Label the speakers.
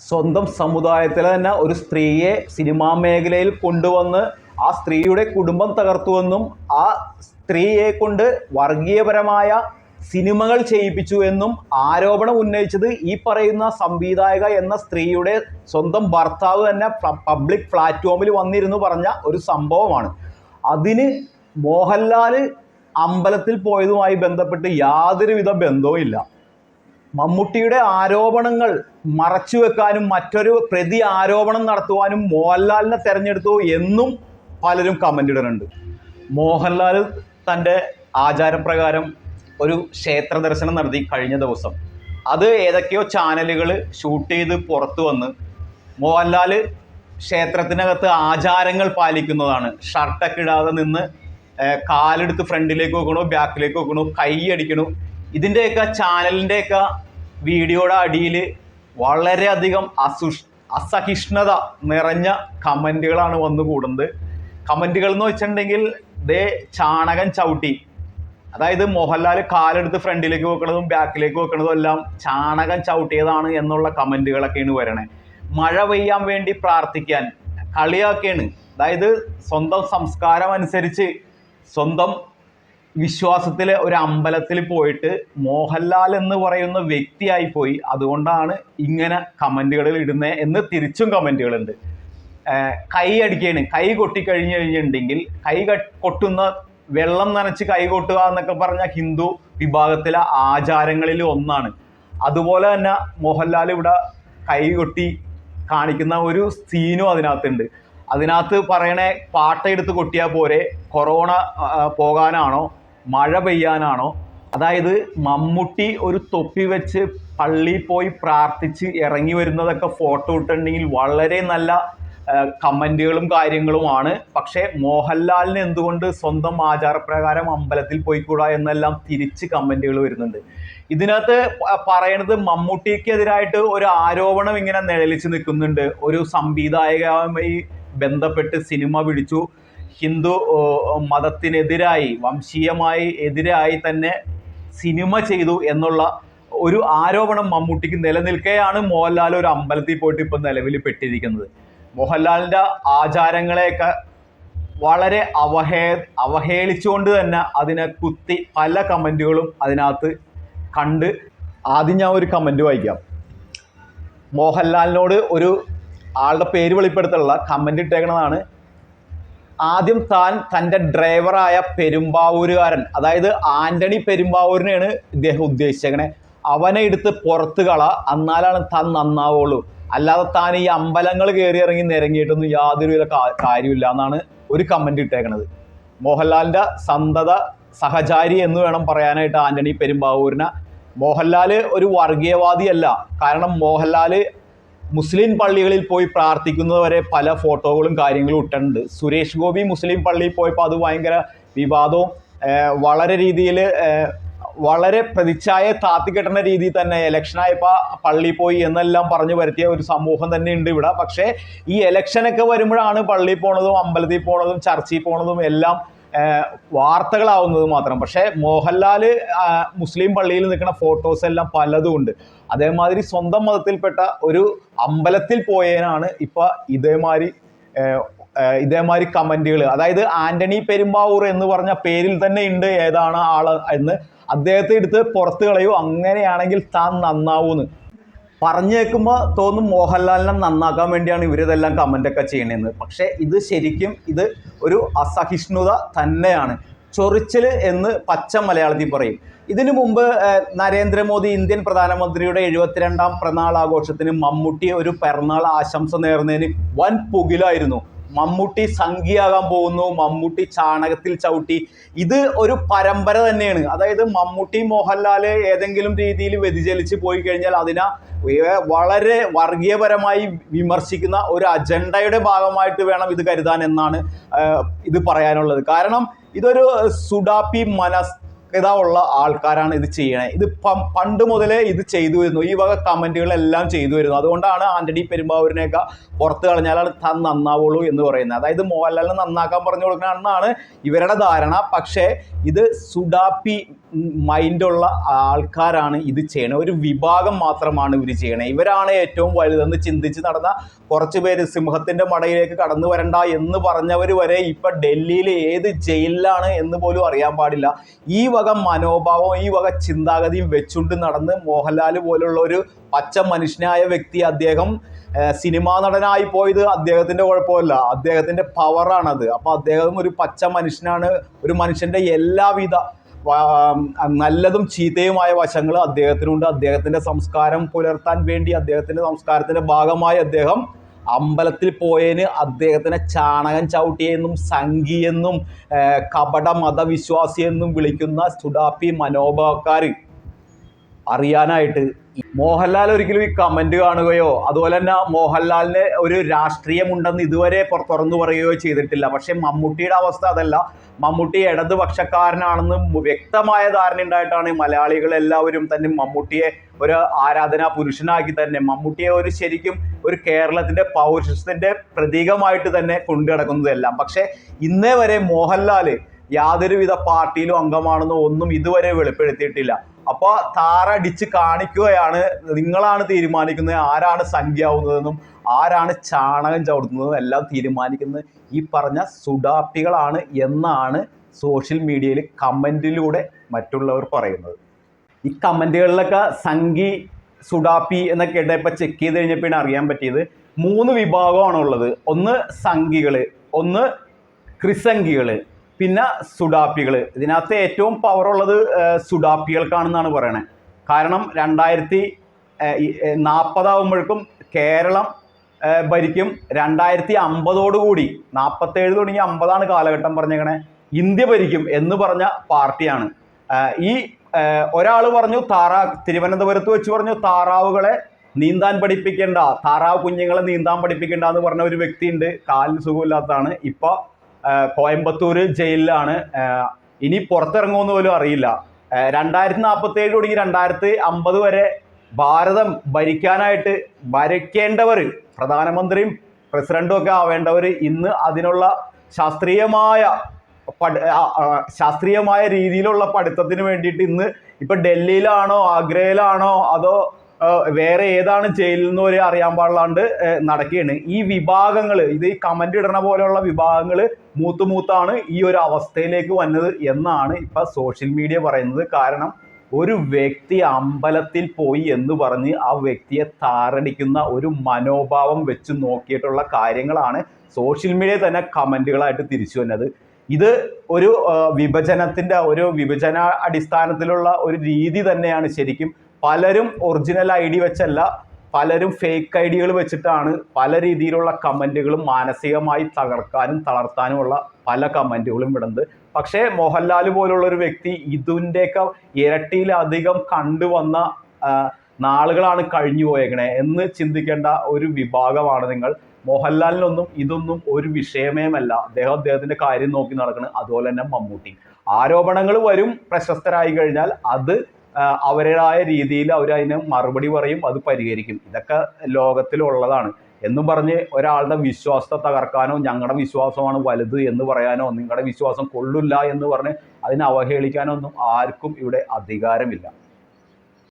Speaker 1: സ്വന്തം സമുദായത്തിലെ തന്നെ ഒരു സ്ത്രീയെ സിനിമാ മേഖലയിൽ കൊണ്ടുവന്ന് ആ സ്ത്രീയുടെ കുടുംബം തകർത്തുവെന്നും ആ സ്ത്രീയെ കൊണ്ട് വർഗീയപരമായ സിനിമകൾ ചെയ്യിപ്പിച്ചു എന്നും ആരോപണം ഉന്നയിച്ചത് ഈ പറയുന്ന സംവിധായക എന്ന സ്ത്രീയുടെ സ്വന്തം ഭർത്താവ് തന്നെ പബ്ലിക് പ്ലാറ്റ്ഫോമിൽ വന്നിരുന്നു പറഞ്ഞ ഒരു സംഭവമാണ്. അതിന് മോഹൻലാൽ അമ്പലത്തിൽ പോയതുമായി ബന്ധപ്പെട്ട് യാതൊരുവിധ ബന്ധവും ഇല്ല. മമ്മൂട്ടിയുടെ ആരോപണങ്ങൾ മറച്ചു വെക്കാനും മറ്റൊരു പ്രതി ആരോപണം നടത്തുവാനും മോഹൻലാലിനെ തെരഞ്ഞെടുത്തു എന്നും പലരും കമന്റ് ഇടുന്നുണ്ട്. മോഹൻലാൽ തന്റെ ആചാരപ്രകാരം ഒരു ക്ഷേത്ര ദർശനം നടത്തി കഴിഞ്ഞ ദിവസം. അത് ഏതൊക്കെയോ ചാനലുകൾ ഷൂട്ട് ചെയ്ത് പുറത്തു വന്ന് മോഹൻലാൽ ക്ഷേത്രത്തിനകത്ത് ആചാരങ്ങൾ പാലിക്കുന്നതാണ്. ഷർട്ടൊക്കെ ഇടാതെ നിന്ന് കാലെടുത്ത് ഫ്രണ്ടിലേക്ക് വെക്കണു ബാക്കിലേക്ക് വെക്കണു കൈ അടിക്കണു ഇതിന്റെയൊക്കെ ചാനലിന്റെയൊക്കെ വീഡിയോയുടെ അടിയിൽ വളരെയധികം അസുഷ് അസഹിഷ്ണുത നിറഞ്ഞ കമന്റുകളാണ് വന്നു കൂടുന്നത്. കമന്റുകൾ എന്ന് വെച്ചിട്ടുണ്ടെങ്കിൽ ദേ ചാണകൻ ചവിട്ടി. അതായത് മോഹൻലാൽ കാലെടുത്ത് ഫ്രണ്ടിലേക്ക് വെക്കണതും ബാക്കിലേക്ക് വെക്കണതും എല്ലാം ചാണകം ചവിട്ടിയതാണ് എന്നുള്ള കമന്റുകളൊക്കെയാണ് വരണേ. മഴ പെയ്യാൻ വേണ്ടി പ്രാർത്ഥിക്കാൻ കളിയാക്കിയാണ് അതായത് സ്വന്തം സംസ്കാരം അനുസരിച്ച് സ്വന്തം വിശ്വാസത്തിലെ ഒരു അമ്പലത്തിൽ പോയിട്ട് മോഹൻലാൽ എന്ന് പറയുന്ന വ്യക്തിയായി പോയി. അതുകൊണ്ടാണ് ഇങ്ങനെ കമന്റുകളിൽ ഇടുന്നത് എന്ന് തിരിച്ചും കമന്റുകളുണ്ട് കൈ അടിക്കുകയാണ് കൈ കൊട്ടി കഴിഞ്ഞു കഴിഞ്ഞിട്ടുണ്ടെങ്കിൽ കൈ കൊട്ടുന്ന വെള്ളം നനച്ച് കൈ കൊട്ടുക എന്നൊക്കെ പറഞ്ഞ ഹിന്ദു വിഭാഗത്തിലെ ആചാരങ്ങളിൽ ഒന്നാണ്. അതുപോലെ തന്നെ മോഹൻലാൽ ഇവിടെ കൈ കൊട്ടി കാണിക്കുന്ന ഒരു സീനും അതിനകത്തുണ്ട്. അതിനകത്ത് പറയണേ പാട്ടെടുത്ത് കൊട്ടിയാൽ പോരെ. കൊറോണ പോകാനാണോ? മഴ പെയ്യാനാണോ? അതായത് മമ്മൂട്ടി ഒരു തൊപ്പി വെച്ച് പള്ളിയിൽ പോയി പ്രാർത്ഥിച്ച് ഇറങ്ങി വരുന്നതൊക്കെ ഫോട്ടോ ഇട്ടിട്ടുണ്ടെങ്കിൽ വളരെ നല്ല കമന്റുകളും കാര്യങ്ങളുമാണ്. പക്ഷേ മോഹൻലാലിന് എന്തുകൊണ്ട് സ്വന്തം ആചാരപ്രകാരം അമ്പലത്തിൽ പോയിക്കൂടാ എന്നെല്ലാം തിരിച്ച് കമന്റുകൾ വരുന്നുണ്ട്. ഇതിനകത്ത് പറയണത് മമ്മൂട്ടിക്കെതിരായിട്ട് ഒരു ആരോപണം ഇങ്ങനെ നിഴലിച്ച് നിൽക്കുന്നുണ്ട്. ഒരു സംവിധായകമായി ബന്ധപ്പെട്ട് സിനിമ പിടിച്ചു. ഹിന്ദു മതത്തിനെതിരായി വംശീയമായി എതിരായി തന്നെ സിനിമ ചെയ്തു എന്നുള്ള ഒരു ആരോപണം മമ്മൂട്ടിക്ക് നിലനിൽക്കെയാണ് മോഹൻലാൽ ഒരു അമ്പലത്തിൽ പോയിട്ട് ഇപ്പം നിലവിൽ പെട്ടിരിക്കുന്നത്. മോഹൻലാലിന്റെ ആചാരങ്ങളെയൊക്കെ വളരെ അവഹേ അവഹേളിച്ചുകൊണ്ട് തന്നെ അതിനെ കുത്തി പല കമന്റുകളും അതിനകത്ത് കണ്ട് ആദ്യം ഞാൻ ഒരു കമന്റ് വായിക്കാം. മോഹൻലാലിനോട് ഒരു ആളുടെ പേര് വെളിപ്പെടുത്തുള്ള കമന്റ് ഇട്ടേക്കണതാണ്. ആദ്യം താൻ തന്റെ ഡ്രൈവറായ പെരുമ്പാവൂരുകാരൻ അതായത് ആന്റണി പെരുമ്പാവൂരിനെയാണ് ഇദ്ദേഹം ഉദ്ദേശിച്ചേക്കണേ. അവനെ എടുത്ത് പുറത്ത് കള എന്നാലാണ് താൻ നന്നാവുള്ളൂ. അല്ലാതെ താൻ ഈ അമ്പലങ്ങൾ കയറി ഇറങ്ങി നിരങ്ങിയിട്ടൊന്നും യാതൊരു വിധ കാര്യമില്ല എന്നാണ് ഒരു കമന്റ് ഇട്ടേക്കണത്. മോഹൻലാലിന്റെ സന്തത സഹചാരി എന്ന് വേണം പറയാനായിട്ട് ആന്റണി പെരുമ്പാവൂരിനെ. മോഹൻലാൽ ഒരു വർഗീയവാദിയല്ല. കാരണം മോഹൻലാൽ മുസ്ലിം പള്ളികളിൽ പോയി പ്രാർത്ഥിക്കുന്നവരെ പല ഫോട്ടോകളും കാര്യങ്ങളും ഇട്ടുണ്ട് സുരേഷ് ഗോപി മുസ്ലിം പള്ളിയിൽ പോയപ്പോൾ അത് ഭയങ്കര വിവാദവും വളരെ രീതിയിൽ വളരെ പ്രതിച്ഛായ താത്തിക്കെട്ടുന്ന രീതിയിൽ തന്നെ ഇലക്ഷനായപ്പോൾ പള്ളി പോയി എന്നെല്ലാം പറഞ്ഞു വരുത്തിയ ഒരു സമൂഹം തന്നെ ഉണ്ട് ഇവിടെ. പക്ഷേ ഈ ഇലക്ഷനൊക്കെ വരുമ്പോഴാണ് പള്ളിയിൽ പോണതും അമ്പലത്തിൽ പോണതും ചർച്ചിൽ പോണതും എല്ലാം വാർത്തകളാവുന്നത് മാത്രം. പക്ഷേ മോഹൻലാൽ മുസ്ലിം പള്ളിയിൽ നിൽക്കുന്ന ഫോട്ടോസ് എല്ലാം പലതും ഉണ്ട്. അതേമാതിരി സ്വന്തം മതത്തിൽപ്പെട്ട ഒരു അമ്പലത്തിൽ പോയേനാണ് ഇപ്പം ഇതേമാതിരി ഇതേമാതിരി കമന്റുകൾ അതായത് ആന്റണി പെരുമ്പാവൂർ എന്ന് പറഞ്ഞ പേരിൽ തന്നെ ഉണ്ട് ഏതാണ് ആൾ എന്ന് അദ്ദേഹത്തെ എടുത്ത് പുറത്ത് കളയൂ. അങ്ങനെയാണെങ്കിൽ താൻ നന്നാവൂന്ന്. പറഞ്ഞു കേൾക്കുമ്പോൾ തോന്നും മോഹൻലാലിനെ നന്നാക്കാൻ വേണ്ടിയാണ് ഇവരിതെല്ലാം കമന്റൊക്കെ ചെയ്യണതെന്ന് പക്ഷേ ഇത് ശരിക്കും ഇത് ഒരു അസഹിഷ്ണുത തന്നെയാണ്. ചൊറിച്ചൽ എന്ന് പച്ച മലയാളത്തിൽ പറയും. ഇതിനു മുമ്പ് നരേന്ദ്രമോദി ഇന്ത്യൻ പ്രധാനമന്ത്രിയുടെ എഴുപത്തിരണ്ടാം പിറന്നാൾ ആഘോഷത്തിന് മമ്മൂട്ടി ഒരു പിറന്നാൾ ആശംസ നേർന്നതിന് വൻ പുകിലായിരുന്നു. മമ്മൂട്ടി സംഖ്യയാകാൻ പോകുന്നു മമ്മൂട്ടി ചാണകത്തിൽ ചവിട്ടി. ഇത് ഒരു പരമ്പര തന്നെയാണ്. അതായത് മമ്മൂട്ടി മോഹൻലാൽ ഏതെങ്കിലും രീതിയിൽ വ്യതിചലിച്ച് പോയി കഴിഞ്ഞാൽ അതിനെ വളരെ വർഗീയപരമായി വിമർശിക്കുന്ന ഒരു അജണ്ടയുടെ ഭാഗമായിട്ട് വേണം ഇത് കരുതാൻ എന്നാണ് ഇത് പറയാനുള്ളത്. കാരണം ഇതൊരു സുഡാപ്പി മനസ്കത ഉള്ള ആൾക്കാരാണ് ഇത് ചെയ്യണേ. ഇത് പണ്ട് മുതലേ ഇത് ചെയ്തു വരുന്നു ഈ വക കമന്റുകളെല്ലാം ചെയ്തു വരുന്നു അതുകൊണ്ടാണ് ആന്റണി പെരുമ്പാവൂരിനെയൊക്കെ പുറത്ത് കളഞ്ഞാലാണ് താൻ നന്നാവുള്ളൂ എന്ന് പറയുന്നത്. അതായത് മോഹൻലാലിനെ നന്നാക്കാൻ പറഞ്ഞു കൊടുക്കണമെന്നാണ് ഇവരുടെ ധാരണ. പക്ഷേ ഇത് സുഡാപ്പി മൈൻഡുള്ള ആൾക്കാരാണ് ഇത് ചെയ്യണത് ഒരു വിഭാഗം മാത്രമാണ് ഇവർ ചെയ്യണത് ഇവരാണ് ഏറ്റവും വലുതെന്ന് ചിന്തിച്ച് നടന്ന കുറച്ച് പേര് സിംഹത്തിന്റെ മടയിലേക്ക് കടന്നു വരണ്ട എന്ന് പറഞ്ഞവർ വരെ ഇപ്പം ഡൽഹിയിൽ ഏത് ജയിലിലാണ് എന്ന് പോലും അറിയാൻ പാടില്ല. ഈ വക മനോഭാവം ഈ വക ചിന്താഗതിയും വെച്ചുകൊണ്ട് നടന്ന് മോഹൻലാൽ പോലുള്ള ഒരു പച്ച മനുഷ്യനായ വ്യക്തി അദ്ദേഹം സിനിമാ നടനായി പോയത് അദ്ദേഹത്തിന്റെ കുഴപ്പമല്ല. അദ്ദേഹത്തിന്റെ പവറാണത് അപ്പോൾ അദ്ദേഹം ഒരു പച്ച മനുഷ്യനാണ്. ഒരു മനുഷ്യന്റെ എല്ലാവിധ നല്ലതും ചീത്തയുമായ വശങ്ങൾ അദ്ദേഹത്തിനുണ്ട്. അദ്ദേഹത്തിന്റെ സംസ്കാരം പുലർത്താൻ വേണ്ടി അദ്ദേഹത്തിന്റെ സംസ്കാരത്തിന്റെ ഭാഗമായി അദ്ദേഹം അമ്പലത്തിൽ പോയതിന് അദ്ദേഹത്തിനെ ചാണകം ചവിട്ടിയെന്നും സംഘിയെന്നും കപട മതവിശ്വാസിയെന്നും വിളിക്കുന്ന സുഡാപ്പി മനോഭാവക്കാർ അറിയാനായിട്ട്. മോഹൻലാൽ ഒരിക്കലും ഈ കമന്റ് കാണുകയോ അതുപോലെ തന്നെ മോഹൻലാലിന് ഒരു രാഷ്ട്രീയമുണ്ടെന്ന് ഇതുവരെ തുറന്നു പറയുകയോ ചെയ്തിട്ടില്ല. പക്ഷെ മമ്മൂട്ടിയുടെ അവസ്ഥ അതല്ല. മമ്മൂട്ടി ഇടതുപക്ഷക്കാരനാണെന്ന് വ്യക്തമായ ധാരണ ഉണ്ടായിട്ടാണ് മലയാളികൾ എല്ലാവരും തന്നെ മമ്മൂട്ടിയെ ഒരു ആരാധനാ പുരുഷനാക്കി തന്നെ മമ്മൂട്ടിയെ ഒരു ശരിക്കും ഒരു കേരളത്തിന്റെ പൗരുഷത്തിന്റെ പ്രതീകമായിട്ട് തന്നെ കൊണ്ടു നടക്കുന്നതെല്ലാം. പക്ഷെ ഇന്നേ വരെ മോഹൻലാൽ യാതൊരുവിധ പാർട്ടിയിലും അംഗമാണെന്നോ ഒന്നും ഇതുവരെ വെളിപ്പെടുത്തിയിട്ടില്ല. അപ്പോൾ താറടിച്ച് കാണിക്കുകയാണ്. നിങ്ങളാണ് തീരുമാനിക്കുന്നത്. ആരാണ് സംഖ്യാവുന്നതെന്നും ആരാണ് ചാണകം ചവിടുന്നതെന്നും എല്ലാം തീരുമാനിക്കുന്നത് ഈ പറഞ്ഞ സുഡാപ്പികളാണ് എന്നാണ് സോഷ്യൽ മീഡിയയിൽ കമന്റിലൂടെ മറ്റുള്ളവർ പറയുന്നത്. ഈ കമന്റുകളിലൊക്കെ സംഘി സുഡാപ്പി എന്നൊക്കെ ഇടയിൽ ചെക്ക് ചെയ്ത് കഴിഞ്ഞപ്പോഴാണ് അറിയാൻ പറ്റിയത് മൂന്ന് വിഭാഗമാണുള്ളത്. ഒന്ന് സംഘികൾ ഒന്ന് ക്രിസംഖികൾ പിന്നെ സുഡാപ്പികൾ ഇതിനകത്ത് ഏറ്റവും ഏഹ്, സുഡാപ്പികൾക്കാണെന്നാണ് പറയണത് കാരണം രണ്ടായിരത്തി നാൽപ്പതാവുമ്പോഴേക്കും കേരളം ഭരിക്കും. രണ്ടായിരത്തി അമ്പതോടുകൂടി നാൽപ്പത്തേഴ് തുടങ്ങി അമ്പതാണ് കാലഘട്ടം പറഞ്ഞേക്കണേ ഇന്ത്യ ഭരിക്കും എന്ന് പറഞ്ഞ പാർട്ടിയാണ്. ഈ ഒരാൾ പറഞ്ഞു താറാ തിരുവനന്തപുരത്ത് വെച്ച് പറഞ്ഞു താറാവുകളെ നീന്താൻ പഠിപ്പിക്കേണ്ട താറാവ് കുഞ്ഞുങ്ങളെ നീന്താൻ പഠിപ്പിക്കേണ്ട എന്ന് പറഞ്ഞ ഒരു വ്യക്തിയുണ്ട്. കാലിന് സുഖമില്ലാത്തതാണ്. ഇപ്പോൾ കോയമ്പത്തൂർ ജയിലിലാണ്. ഇനി പുറത്തിറങ്ങുമെന്ന് പോലും അറിയില്ല. രണ്ടായിരത്തി നാൽപ്പത്തി ഏഴ് തുടങ്ങി രണ്ടായിരത്തി അമ്പത് വരെ ഭാരതം ഭരിക്കാനായിട്ട് ഭരിക്കേണ്ടവർ പ്രധാനമന്ത്രിയും പ്രസിഡന്റും ഒക്കെ ആവേണ്ടവർ ഇന്ന് അതിനുള്ള ശാസ്ത്രീയമായ ശാസ്ത്രീയമായ രീതിയിലുള്ള പഠിത്തത്തിന് വേണ്ടിയിട്ട് ഇന്ന് ഇപ്പൊ ഡൽഹിയിലാണോ ആഗ്രയിലാണോ അതോ വേറെ ഏതാണ് ജയിലിൽ നിന്ന് വരെ അറിയാൻ പാടില്ലാണ്ട് നടക്കുകയാണ്. ഈ വിഭാഗങ്ങൾ ഇത് ഈ കമന്റ് ഇടണ പോലെയുള്ള വിഭാഗങ്ങൾ മൂത്ത് മൂത്താണ് ഈ ഒരു അവസ്ഥയിലേക്ക് വന്നത് എന്നാണ് ഇപ്പൊ സോഷ്യൽ മീഡിയ പറയുന്നത്. കാരണം ഒരു വ്യക്തി അമ്പലത്തിൽ പോയി എന്ന് പറഞ്ഞ് ആ വ്യക്തിയെ താറടിക്കുന്ന ഒരു മനോഭാവം വെച്ച് നോക്കിയിട്ടുള്ള കാര്യങ്ങളാണ് സോഷ്യൽ മീഡിയ തന്നെ കമന്റുകളായിട്ട് തിരിച്ചു വന്നത്. ഇത് ഒരു വിഭജനത്തിന്റെ ഒരു വിഭജന അടിസ്ഥാനത്തിലുള്ള ഒരു രീതി തന്നെയാണ് ശരിക്കും പലരും ഒറിജിനൽ ഐ ഡി വെച്ചല്ല പലരും ഫേക്ക് ഐ ഡികൾ വെച്ചിട്ടാണ് പല രീതിയിലുള്ള കമന്റുകളും മാനസികമായി തകർക്കാനും തളർത്താനുമുള്ള പല കമന്റുകളും ഇടുന്നത് പക്ഷേ മോഹൻലാൽ പോലുള്ള ഒരു വ്യക്തി ഇതിന്റെയൊക്കെ ഇരട്ടിയിലധികം കണ്ടുവന്ന നാളുകളാണ് കഴിഞ്ഞു പോയേക്കണേ എന്ന് ചിന്തിക്കേണ്ട ഒരു വിഭാഗമാണ് നിങ്ങൾ. മോഹൻലാലിനൊന്നും ഇതൊന്നും ഒരു വിഷയമേമല്ല. അദ്ദേഹം അദ്ദേഹത്തിന്റെ കാര്യം നോക്കി നടക്കുന്നത് അതുപോലെ തന്നെ മമ്മൂട്ടി. ആരോപണങ്ങൾ വരും പ്രശസ്തരായി കഴിഞ്ഞാൽ അത് അവരുടേതായ രീതിയിൽ അവർ അതിന് മറുപടി പറയും അത് പരിഹരിക്കും. ഇതൊക്കെ ലോകത്തിലുള്ളതാണ്. എന്നും പറഞ്ഞ് ഒരാളുടെ വിശ്വാസത്തെ തകർക്കാനോ ഞങ്ങളുടെ വിശ്വാസമാണ് വലുത് എന്ന് പറയാനോ നിങ്ങളുടെ വിശ്വാസം കൊള്ളില്ല എന്ന് പറഞ്ഞ് അതിനെ അവഹേളിക്കാനോ ഒന്നും ആർക്കും ഇവിടെ അധികാരമില്ല.